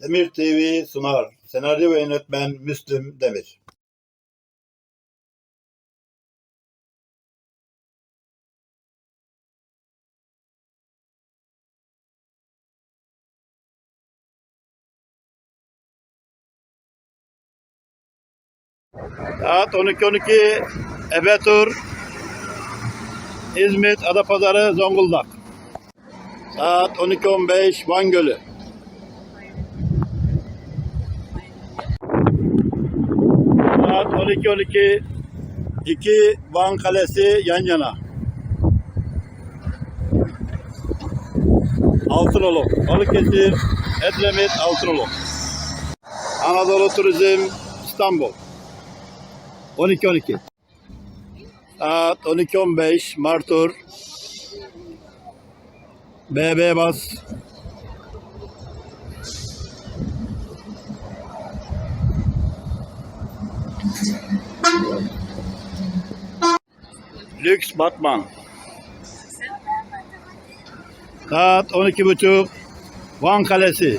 Demir TV sunar. Senaryo ve yönetmen Müslüm Demir. Saat 12.12 Ebetur İzmit Adapazarı Zonguldak Saat 12.15 Van Gölü Saat 12.12 iki Van Kalesi yan yana Altınoluk Balıkesir Edremit Altınoluk Anadolu Turizm İstanbul 12-12. Saat 12-15 Martur. BB bas. Lüks Batman. Saat 12.30 Van Kalesi.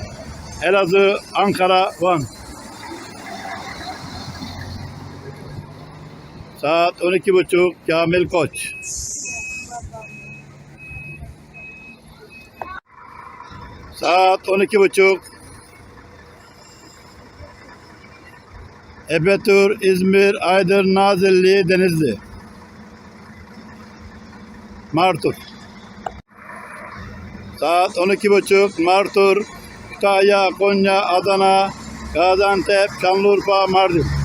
Elazığ, Ankara, Van. Saat 12.30 Kamil Koç. Saat 12.30 Ebetur, İzmir, Aydın, Nazilli, Denizli. Martur. Saat 12.30 Martur, Kütahya, Konya, Adana, Gaziantep, Şanlıurfa, Mardin.